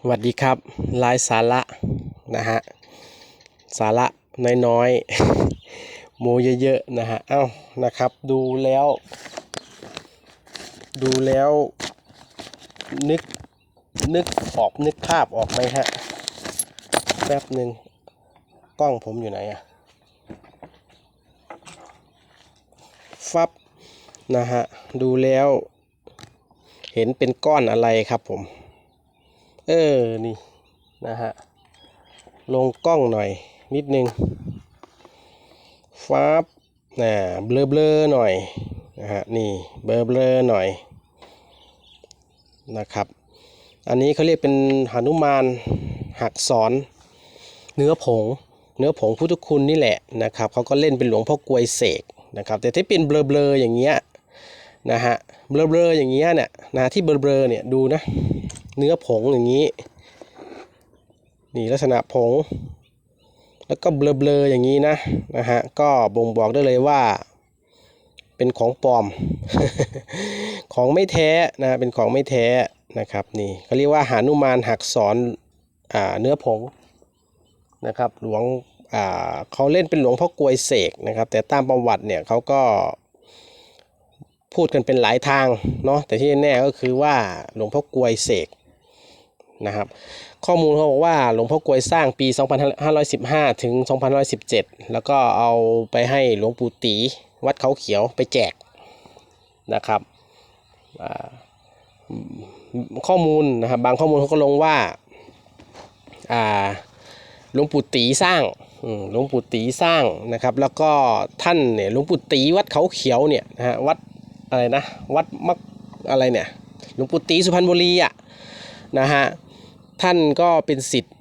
สวัสดีครับลายสาระนะฮะสาระน้อยๆโมเยอะๆนะฮะเอ้านะครับดูแล้ว ดูแล้วนึกนึกออกนึกภาพออกไหมฮะแป๊บหนึ่งกล้องผมอยู่ไหนอะฟับนะฮะดูแล้ว เห็นเป็นก้อนอะไรครับผม เออ นี่ นะฮะ ลงกล้องหน่อย นิดนึงฟับน่ะเบลอเบลอหน่อย นะฮะ นี่ เบลอเบลอหน่อย นะครับ อันนี้เขาเรียกเป็นหนุมานหักสอนเนื้อผง เนื้อผงพุทธคุณนี่แหละนะครับ เขาก็เล่นเป็นหลวงพ่อกลวยเสกนะครับ แต่ที่เป็นเบลอๆอย่างเงี้ยนะฮะเบลอๆอย่างเงี้ยเนี่ยนะที่เบลอๆเนี่ยดูนะ เนื้อผงอย่างนี้ นี่ลักษณะผง แล้วก็เบลอๆอย่างนี้นะนะฮะก็บ่งบอกได้เลยว่า เป็นของปลอม ของไม่แท้นะเป็นของไม่แท้นะครับนี่เขาเรียกว่าหานุมานหักสอนอ่าเนื้อผงนะครับหลวงอ่าเขาเล่นเป็นหลวงพ่อกลวยเสกนะครับ แต่ตามประวัติเนี่ยเขาก็พูดกันเป็นหลายทางเนาะแต่ที่แน่ก็คือว่าหลวงพ่อกลวยเสก นะครับ ข้อมูลเขาบอกว่าหลวงพ่อกวยสร้างปี 2515 ถึง 2517 แล้วก็เอาไปให้หลวงปู่ตีวัดเขาเขียวไปแจกนะครับข้อมูลนะครับบางข้อมูลเขาก็ลงว่าหลวงปู่ตีสร้างหลวงปู่ตีสร้างนะครับ แล้วก็ท่านเนี่ยหลวงปู่ตีวัดเขาเขียวเนี่ยนะฮะวัดอะไรนะวัดมักอะไรเนี่ยหลวงปู่ตีสุพรรณบุรีอะนะฮะ ท่านก็เป็นสิทธิ์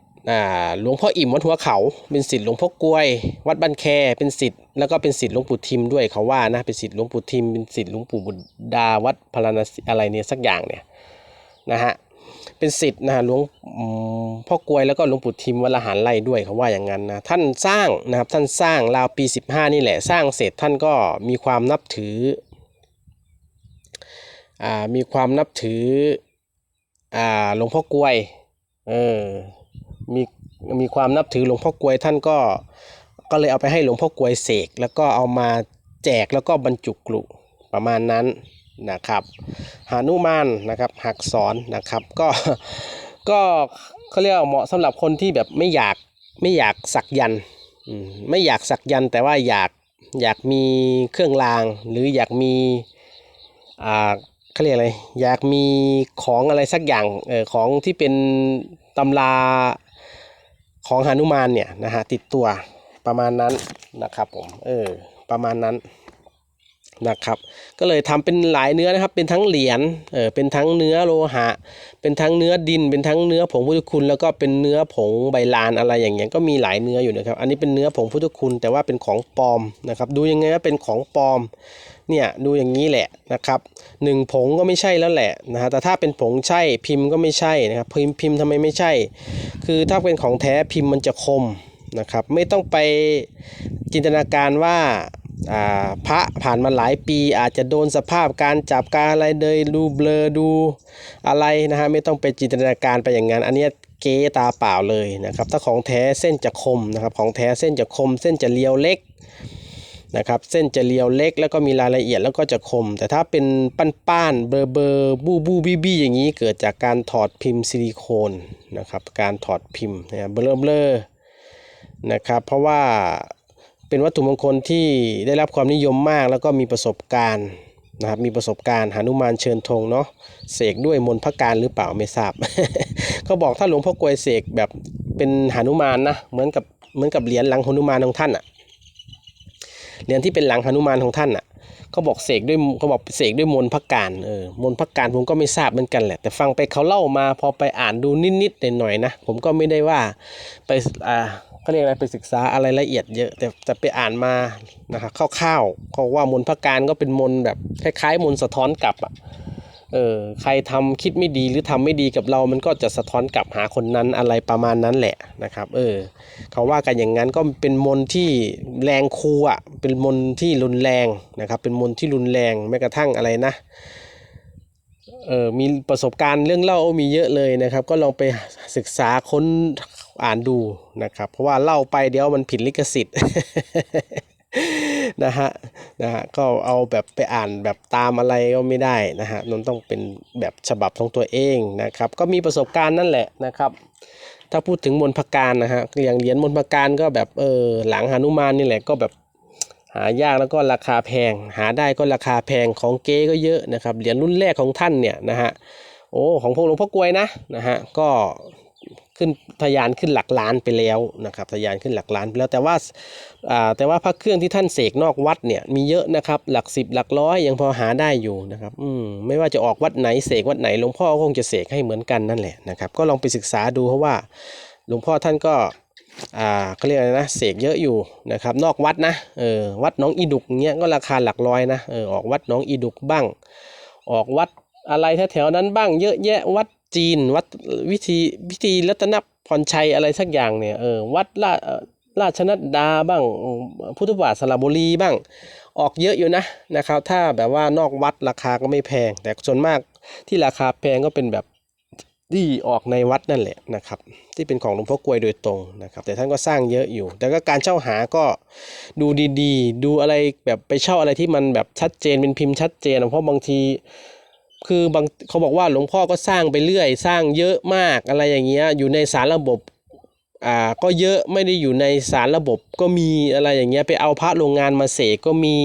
หลวงพ่ออิ่มวัดหัวเขา เป็นสิทธิ์หลวงพ่อกล้วย วัดบ้านแคเป็นสิทธิ์แล้วก็เป็นสิทธิ์หลวงปู่ทิมด้วยเขาว่านะเป็นสิทธิ์หลวงปู่ทิมเป็นสิทธิ์หลวงปู่บุตรดาวัดพารณสีอะไรเนี่ยสักอย่างเนี่ยนะฮะเป็นสิทธิ์นะฮะหลวงพ่อกลวยแล้วก็หลวงปู่ทิมวัดละหารไล่ด้วยเขาว่าอย่างนั้นนะท่านสร้างนะครับท่านสร้างราวปี 15 นี่แหละสร้างเสร็จท่านก็มีความนับถืออมีความนับถือหลวงพ่อกลวย เออมีมีความนับถือหลวงพ่อกลวยท่านก็ก็เลยเอาไปให้หลวงพ่อกลวยเสกแล้วก็เอามาแจกแล้วก็บรรจุกลุประมาณนั้นนะครับหานุมานนะครับหักสอนนะครับก็ก็เขาเรียกเหมาะสำหรับคนที่แบบไม่อยากไม่อยากสักยันไม่อยากสักยันแต่ว่าอยากอยากมีเครื่องรางหรืออยากมีอ่า เขาเรียกอะไรอยากมีของอะไรสักอย่างเออของที่เป็นตำราของหนุมานเนี่ยนะฮะติดตัวประมาณนั้นนะครับผมเออประมาณนั้น นะครับ ก็เลยทำเป็นหลายเนื้อนะครับ เป็นทั้งเหรียญเออเป็นทั้งเนื้อโลหะ เป็นทั้งเนื้อดิน เป็นทั้งเนื้อผงพุทธคุณ แล้วก็เป็นเนื้อผงใบลานอะไรอย่างเงี้ยก็มีหลายเนื้ออยู่นะครับ อันนี้เป็นเนื้อผงพุทธคุณ แต่ว่าเป็นของปลอมนะครับ ดูยังไงว่าเป็นของปลอมเนี่ยดูอย่างนี้แหละนะครับหนึ่งผงก็ไม่ใช่แล้วแหละนะฮะแต่ถ้าเป็นผงใช่พิมพ์ก็ไม่ใช่นะครับพิมพ์พิมพ์ทำไมไม่ใช่ คือถ้าเป็นของแท้พิมพ์มันจะคมนะครับ ไม่ต้องไปจินตนาการว่า พระผ่านมาหลายปีอาจจะโดนสภาพการจับการอะไรเลยดูเบลอดูอะไรนะฮะไม่ต้องไปจินตนาการไปอย่างนั้น อันนี้เก๊ตาเปล่าเลยนะครับ ถ้าของแท้เส้นจะคมนะครับของแท้เส้นจะคม เส้นจะเรียวเล็กนะครับเส้นจะเรียวเล็กแล้วก็มีรายละเอียดแล้วก็จะคม แต่ถ้าเป็นป้านป้านๆเบอร์เบอร์บูบูบี้บี้อย่างนี้เกิดจากการถอดพิมพ์ซิลิโคนนะครับการถอดพิมพ์นะเบลอเบลอนะครับเพราะว่า เป็นวัตถุมงคลที่ได้รับความนิยมมากแล้วก็มีประสบการณ์นะครับมีประสบการณ์หานุมานเชิญธงเนาะเสกด้วยมนต์พระการหรือเปล่าไม่ทราบเขาบอกถ้าหลวงพ่อกวยเสกแบบเป็นหานุมานนะเหมือนกับเหมือนกับเหรียญหลังหนุมานของท่านอะเหรียญที่เป็นหลังหนุมานของท่านอะเขาบอกเสกด้วยเขาบอกเสกด้วยมนต์พักการเออมนต์พักการผมก็ไม่ทราบเหมือนกันแหละ แต่ฟังไปเขาเล่ามาพอไปอ่านดูนิดๆหน่อยๆนะผมก็ไม่ได้ว่าไปอ่า เขาเรียกอะไรไปศึกษาอะไรละเอียดเยอะ แต่แต่ไปอ่านมานะครับคร่าวๆเขาว่ามนต์พักการก็เป็นมนต์แบบคล้าย ๆ มนต์สะท้อนกลับอะเออใครทำคิดไม่ดีหรือทำไม่ดีกับเรา มันก็จะสะท้อนกลับหาคนนั้นอะไรประมาณนั้นแหละนะครับ เออเขาว่ากันอย่างนั้นก็เป็นมนต์ที่แรงครูอะเป็นมนต์ที่รุนแรงนะครับ เป็นมนต์ที่รุนแรงแม้กระทั่งอะไรนะเออมีประสบการณ์เรื่องเล่ามีเยอะเลยนะครับ ก็ลองไปศึกษาค้น อ่านดูนะครับ เพราะว่าเล่าไปเดี๋ยวมันผิดลิขสิทธิ์นะฮะนะฮะก็เอาแบบไปอ่านแบบตามอะไรก็ไม่ได้นะฮะมันต้องเป็นแบบฉบับของตัวเองนะครับ ก็มีประสบการณ์นั่นแหละนะครับ ถ้าพูดถึงมนต์พการนะฮะอย่างเหรียญมนต์พการก็แบบเออหลังหนุมานนี่แหละก็แบบหายากแล้วก็ราคาแพง หาได้ก็ราคาแพงของเก๊ก็เยอะนะครับเหรียญรุ่นแรกของท่านเนี่ยนะฮะโอ้ของพวกหลวงพ่อกลวยนะนะฮะก็ ขึ้นทะยานขึ้นหลักล้านไปแล้วนะครับทะยานขึ้นหลักล้านไปแล้วแต่ว่าแต่ว่าพระเครื่องที่ท่านเสกนอกวัดเนี่ยมีเยอะนะครับหลักสิบหลักร้อยยังพอหาได้อยู่นะครับอืมไม่ว่าจะออกวัดไหนเสกวัดไหนหลวงพ่อก็คงจะเสกให้เหมือนกันนั่นแหละนะครับก็ลองไปศึกษาดูเพราะว่าหลวงพ่อท่านก็อ่าเขาเรียกอะไรนะเสกเยอะอยู่นะครับนอกวัดนะเออวัดน้องอีดุกเงี้ยก็ราคาหลักร้อยนะเออออกวัดน้องอีดุกบ้าง ออกวัดอะไรแถวๆนั้นบ้างเยอะแยะวัด จีน วัดวิธีวิธีรัตนพรชัยอะไรสักอย่างเนี่ยเออวัดราราชนัดดาบ้างพุทธบาทสระบุรีบ้าง ออกเยอะอยู่นะนะครับ ถ้าแบบว่านอกวัดราคาก็ไม่แพง แต่ส่วนมากที่ราคาแพงก็เป็นแบบที่ออกในวัดนั่นแหละนะครับ ที่เป็นของหลวงพ่อกลวยโดยตรงนะครับ แต่ท่านก็สร้างเยอะอยู่ แต่ก็การเช่าหาก็ดูดีๆ ดูอะไรแบบไปเช่าอะไรที่มันแบบชัดเจนเป็นพิมพ์ชัดเจน เพราะบางที คือบางเขาบอกว่าหลวงพ่อก็สร้างไปเรื่อย สร้างเยอะมากอะไรอย่างเงี้ยอยู่ในสารระบบอ่าก็เยอะไม่ได้อยู่ในสารระบบก็มีอะไรอย่างเงี้ยไปเอาพระโรงงานมาเสกก็มี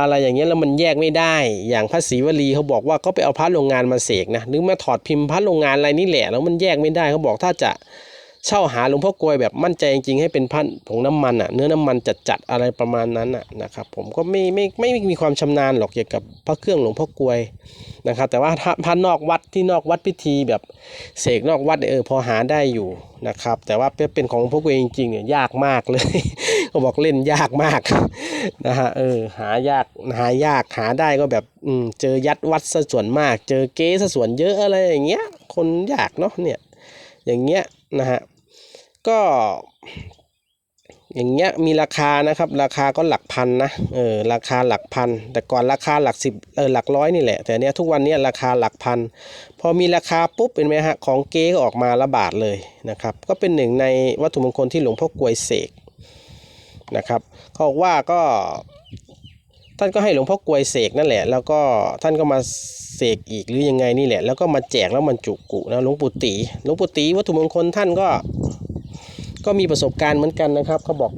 อะไรอย่างเงี้ยแล้วมันแยกไม่ได้ อย่างพระศรีวลีเขาบอกว่าก็ไปเอาพระโรงงานมาเสกนะหรือมาถอดพิมพ์พระโรงงานอะไรนี่แหละแล้วมันแยกไม่ได้เขาบอกถ้าจะ เช่าหาหลวงพ่อกลวยแบบมั่นใจจริงๆให้เป็นพันผงน้ำมันอะเนื้อน้ำมันจัดๆอะไรประมาณนั้นอะนะครับผมก็ไม่ไม่ไม่ไม่มีความชำนาญหรอกเกี่ยวกับพระเครื่องหลวงพ่อกลวยนะครับแต่ว่าพระนอกวัดที่นอกวัดพิธีแบบเสกนอกวัดเออพอหาได้อยู่นะครับแต่ว่าเป็นของหลวงพ่อกลวยจริงๆเนี่ยยากมากเลยเขาบอกเล่นยากมากนะฮะเออหายากหายากหาได้ก็แบบอืมเจอยัดวัดซะส่วนมาก เจอเก๊ซะส่วนเยอะอะไรอย่างเงี้ยคนยากเนาะเนี่ยอย่างเงี้ยนะฮะ ก็ อย่างเงี้ยมีราคานะครับ ราคาก็หลักพันนะเออราคาหลักพัน แต่ก่อนราคาหลักสิบเออหลักร้อยนี่แหละ แต่เนี้ยทุกวันเนี้ยราคาหลักพัน พอมีราคาปุ๊บเป็นไหมฮะของเก๊ก็ออกมาระบาดเลยนะครับ ก็เป็นหนึ่งในวัตถุมงคลที่หลวงพ่อกลวยเสกนะครับเขาบอกว่าก็ท่านก็ให้หลวงพ่อกลวยเสกนั่นแหละ แล้วก็ท่านก็มาเสกอีกหรือยังไงนี่แหละ แล้วก็มาแจกแล้วมันจุกุนะหลวงปู่ตีหลวงปู่ตีวัตถุมงคลท่านก็ ก็มีประสบการณ์เหมือนกันนะครับเขาบอก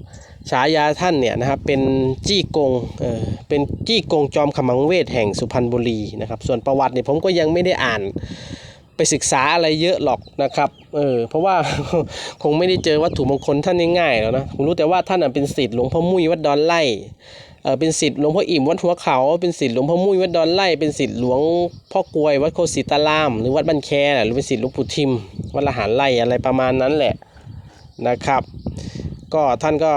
ฉายาท่านเนี่ยนะครับเป็นจี้กงเออเป็นจี้กงจอมขมังเวทแห่งสุพรรณบุรีนะครับ ส่วนประวัติเนี่ยผมก็ยังไม่ได้อ่านไปศึกษาอะไรเยอะหรอกนะครับ เออ เพราะว่าคงไม่ได้เจอวัตถุมงคลท่านง่ายๆแล้วนะ ผมรู้แต่ว่าท่านเป็นศิษย์หลวงพ่อมุ้ยวัดดอนไล่ เออเป็นศิษย์หลวงพ่ออิ่มวัดหัวเขา เป็นศิษย์หลวงพ่อมุ้ยวัดดอนไล่ เป็นศิษย์หลวงพ่อกลวยวัดโคสิตาราม หรือวัดบ้านแคหรือเป็นศิษย์หลวงปู่ทิมวัดละหารไล่อะไรประมาณนั้นแหละ นะครับ ก็ท่านก็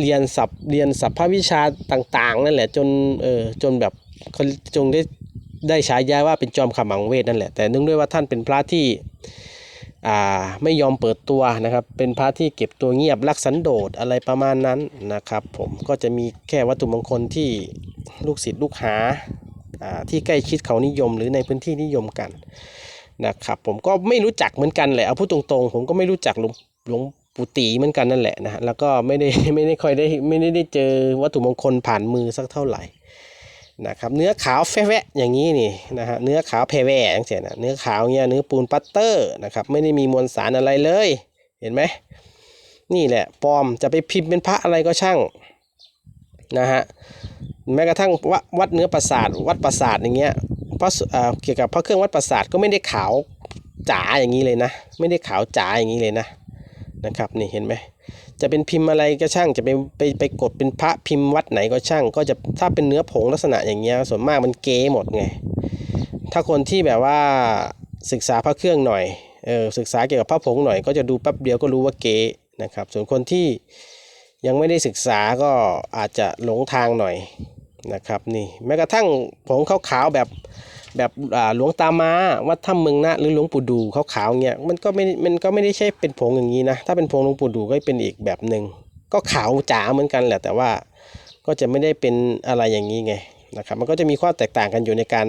เรียนศัพท์เรียนศัพท์ภาควิชาต่างๆ นั่นแหละจนเออจนแบบจงได้ได้ฉายาว่าเป็นจอมขมังเวทนั่นแหละแต่เนื่องด้วยว่าท่านเป็นพระที่อ่าไม่ยอมเปิดตัวนะครับเป็นพระที่เก็บตัวเงียบรักสันโดษอะไรประมาณนั้นนะครับ ผมก็จะมีแค่วัตถุมงคลที่ลูกศิษย์ลูกหาอ่าที่ใกล้ชิดเขานิยมหรือในพื้นที่นิยมกันนะครับผมก็ไม่รู้จักเหมือนกันแหละเอาพูดตรงๆ ผมก็ไม่รู้จักหลวงหลวง ปูตีเหมือนกันนั่นแหละนะฮะแล้วก็ไม่ได้ไม่ได้ค่อยได้ไม่ได้ได้เจอวัตถุมงคลผ่านมือสักเท่าไหร่นะครับเนื้อขาวแฟะอย่างนี้นี่นะฮะเนื้อขาวแพรแวอย่างเงี้ยนะเนื้อขาวเงี้ยเนื้อปูนปัตเตอร์นะครับไม่ได้มีมวลสารอะไรเลย เห็นไหมนี่แหละปลอมจะไปพิมพ์เป็นพระอะไรก็ช่างนะฮะแม้กระทั่งววัดเนื้อประสาทวัดประสาทอย่างเงี้ยพระเอ่อเกี่ยวกับพระเครื่องวัดประสาทก็ไม่ได้ขาวจ๋าอย่างนี้เลยนะ ไม่ได้ขาวจ๋าอย่างนี้เลยนะ นะครับนี่เห็นไหมจะเป็นพิมพ์อะไรก็ช่างจะไปไปไปกดเป็นพระพิมพ์วัดไหนก็ช่าง ก็จะถ้าเป็นเนื้อผงลักษณะอย่างเงี้ยส่วนมากมันเก๋หมดไงถ้าคนที่แบบว่าศึกษาพระเครื่องหน่อยเออศึกษาเกี่ยวกับพระผงหน่อยก็จะดูแป๊บเดียวก็รู้ว่าเก๋นะครับส่วนคนที่ยังไม่ได้ศึกษาก็อาจจะหลงทางหน่อยนะครับนี่แม้กระทั่งผงขาวๆแบบ แบบหลวงตามาวัดถ้ำเมืองนะหรือหลวงปู่ดูขาวๆเงี้ยมันก็ไม่มันก็ไม่ได้ใช่เป็นผงอย่างนี้นะถ้าเป็นผงหลวงปู่ดูก็เป็นอีกแบบหนึ่งก็ขาวจ๋าเหมือนกันแหละ แต่ว่าก็จะไม่ได้เป็นอะไรอย่างนี้ไงนะครับมันก็จะมีข้อแตกต่างกันอยู่ในการ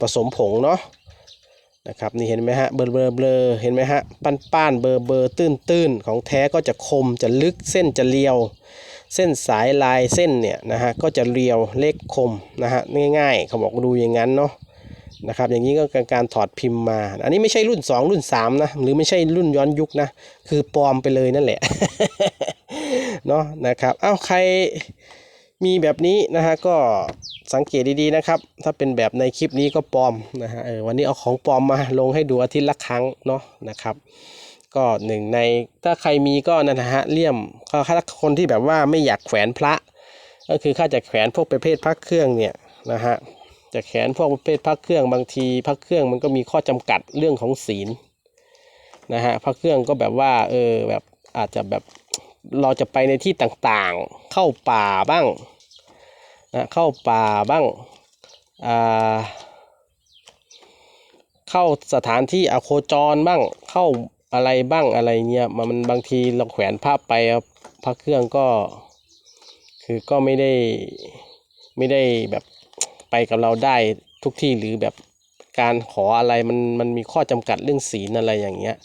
ผสมผงเนาะนะครับนี่เห็นไหมฮะเบลอเบลอเบลอเห็นไหมฮะป้านป้านเบลอเบลอตื้นตื้นของแท้ก็จะคมจะลึกเส้นจะเรียว เส้นสายลายเส้นเนี่ยนะฮะก็จะเรียวเล็กคมนะฮะง่ายๆ เขาบอกดูอย่างนั้นเนาะ นะครับอย่างนี้ก็การถอดพิมพ์มา อันนี้ไม่ใช่รุ่น 2 รุ่น3นะหรือไม่ใช่รุ่นย้อนยุคนะคือปลอมไปเลยนั่นแหละเนาะนะครับเอ้าใครมีแบบนี้นะฮะก็สังเกตดีๆนะครับ ถ้าเป็นแบบในคลิปนี้ก็ปลอมนะฮะวันนี้เอาของปลอมมาลงให้ดูอาทิตย์ละครั้งเนาะนะครับ ก็หนึ่งในถ้าใครมีก็นั่นนะฮะเลี่ยมก็ถ้าคนที่แบบว่าไม่อยากแขวนพระ ก็คือข้าจะแขวนพวกประเภทพระเครื่องเนี่ยนะฮะ จะแขวนพวกประเภทพระเครื่องบางทีพระเครื่องมันก็มีข้อจำกัดเรื่องของศีลนะฮะพระเครื่องก็แบบว่าเออแบบอาจจะแบบเราจะไปในที่ต่างๆ เข้าป่าบ้างนะเข้าป่าบ้างอ่าเข้าสถานที่อโคจรบ้างเข้าอะไรบ้างอะไรเงี้ยมันบางทีเราแขวนภาพไปพระเครื่องก็คือก็ไม่ได้ไม่ได้แบบ ไปกับเราได้ทุกที่หรือแบบการขออะไรมันมันมีข้อจำกัดเรื่องศีลอะไรอย่างเงี้ย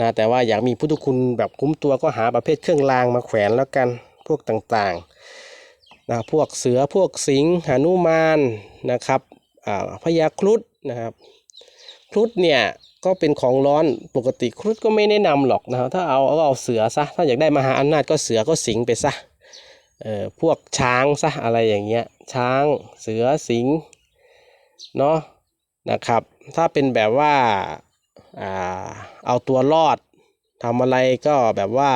นะแต่ว่าอยากมีพุทธคุณแบบคุ้มตัวก็หาประเภทเครื่องรางมาแขวนแล้วกันพวกต่างๆนะพวกเสือพวกสิงห์หนุมานนะครับอ่าพญาครุฑนะครับครุฑเนี่ยก็เป็นของร้อนปกติครุฑก็ไม่แนะนำหรอกนะครับถ้าเอาเอาเอาเสือซะถ้าอยากได้มหาอำนาจก็เสือก็สิงไปซะ เอ่อพวกช้างซะอะไรอย่างเงี้ยช้างเสือสิงเนาะนะครับ ถ้าเป็นแบบว่าอ่าเอาตัวรอดทำอะไรก็แบบว่า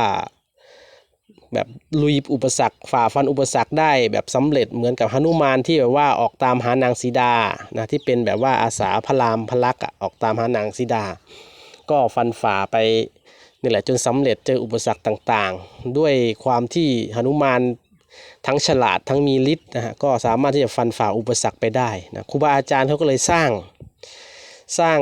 แบบลุยอุปสรรคฝ่าฟันอุปสรรคได้แบบสำเร็จเหมือนกับหนุมานที่แบบว่าออกตามหานางสีดานะที่เป็นแบบว่าอาสาพระรามพระลักษ์อะออกตามหานางสีดา ก็ฟันฝ่าไปนี่แหละจนสำเร็จเจออุปสรรคต่างๆ ด้วยความที่หนุมาน ทั้งฉลาดทั้งมีฤทธิ์นะฮะก็สามารถที่จะฟันฝ่าอุปสรรคไปได้นะครูบาอาจารย์เขาก็เลยสร้างสร้าง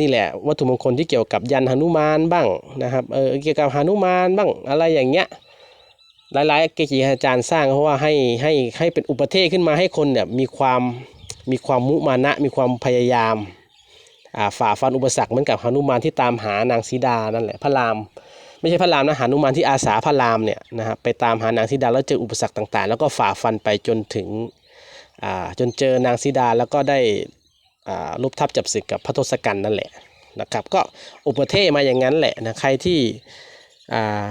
นี่แหละวัตถุมงคลที่เกี่ยวกับยันหนุมานบ้างนะครับเออเกี่ยวกับหนุมานบ้างอะไรอย่างเงี้ยหลายๆเกจิอาจารย์สร้างเพราะว่าให้ให้ให้เป็นอุปเทศขึ้นมาให้คนเนี่ยมีความมีความมุมานะมีความพยายามอ่าฝ่าฟันอุปสรรคเหมือนกับหนุมานที่ตามหานางสีดานั่นแหละพระราม ไม่ใช่พระรามนะหานุมานที่อาสาพระรามเนี่ยนะครับไปตามหานางสีดาแล้วเจออุปสรรคต่างๆ แล้วก็ฝ่าฟันไปจนถึงอ่าจนเจอนางสีดาแล้วก็ได้อ่าลบทับจับศึกกับพระทศกัณฐ์นั่นแหละนะครับก็อุปเทศมาอย่างนั้นแหละนะใครที่อ่า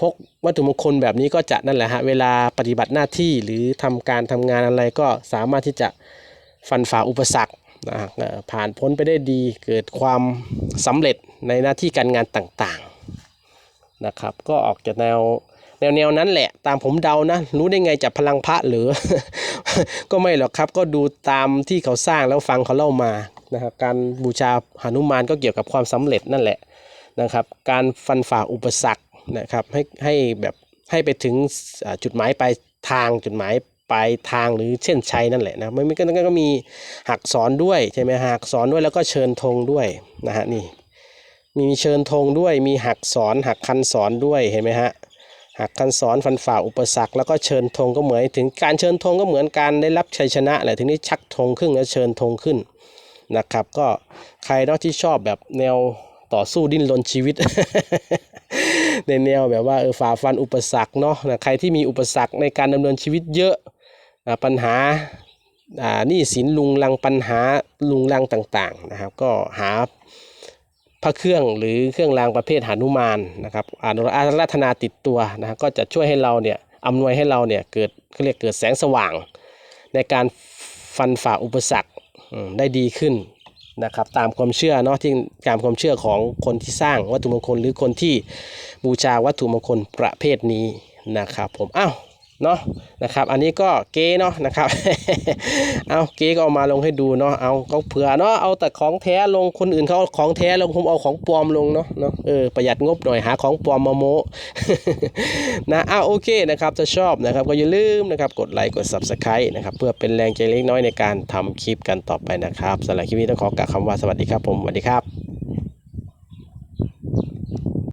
พกวัตถุมงคลแบบนี้ก็จะนั่นแหละฮะเวลาปฏิบัติหน้าที่หรือทำการทำงานอะไรก็สามารถที่จะฟันฝ่าอุปสรรคนะฮะเอ่อผ่านพ้นไปได้ดีเกิดความสำเร็จในหน้าที่การงานต่างๆ นะครับ ก็ออกจากแนวแนวแนวนั้นแหละตามผมเดานะ รู้ได้ไงจากพลังพระหรือ ก็ไม่หรอกครับ ก็ดูตามที่เขาสร้างแล้วฟังเขาเล่ามานะครับการบูชาหนุมานก็เกี่ยวกับความสำเร็จนั่นแหละนะครับ การฟันฝ่าอุปสรรคนะครับให้ให้แบบให้ไปถึงจุดหมายปลายทางจุดหมายปลายทางหรือเช่นชัยนั่นแหละนะไม่ไม่ก็ก็มีหักสอนด้วยใช่ไหมหักสอนด้วยแล้วก็เชิญธงด้วยนะฮะนี่ มีเชิญธงด้วยมีหักสอนหักคันสอนด้วยเห็นไหมฮะหักคันสอนฟันฝ่าอุปสรรคแล้วก็เชิญธงก็เหมือนถึงการเชิญธงก็เหมือนการได้รับชัยชนะแหละทีนี้ชักธงขึ้นแล้วเชิญธงขึ้นนะครับ ก็ใครเนาะที่ชอบแบบแนวต่อสู้ดิ้นรนชีวิต ในแนวแบบว่าเออฝ่าฟันอุปสรรคเนาะนะใครที่มีอุปสรรคในการดำเนินชีวิตเยอะนะปัญหาอ่าหนี่สินลุงลังปัญหาลุงลังต่างๆนะครับ ก็หา พระเครื่องหรือเครื่องรางประเภทหานุมานนะครับอานอารัธนาติดตัวนะก็จะช่วยให้เราเนี่ยอำนวยให้เราเนี่ยเกิดเขาเรียกเกิดแสงสว่าง ในการฟันฝ่าอุปสรรคได้ดีขึ้นนะครับตามความเชื่อเนาะที่ตามความเชื่อของคนที่สร้างวัตถุมงคลหรือคนที่บูชาวัตถุมงคลประเภทนี้นะครับผมอ้าว เนาะนะครับ อันนี้ก็เก๋เนาะนะครับ เอาเก๋ก็เอามาลงให้ดูเนาะเอาก็เผื่อเนาะเอาแต่ของแท้ลงคนอื่นเขาของแท้ลงผมเอาของปลอมลงเนาะเนาะเออประหยัดงบหน่อยหาของปลอมมาโมนะอ้าวโอเคนะครับถ้าชอบนะครับก็อย่าลืมนะครับกดไลค์กด subscribe นะครับเพื่อเป็นแรงใจเล็กน้อยในการทำคลิปกันต่อไปนะครับสำหรับคลิปนี้ต้องขอกล่าวคำว่าสวัสดีครับผมสวัสดีครับ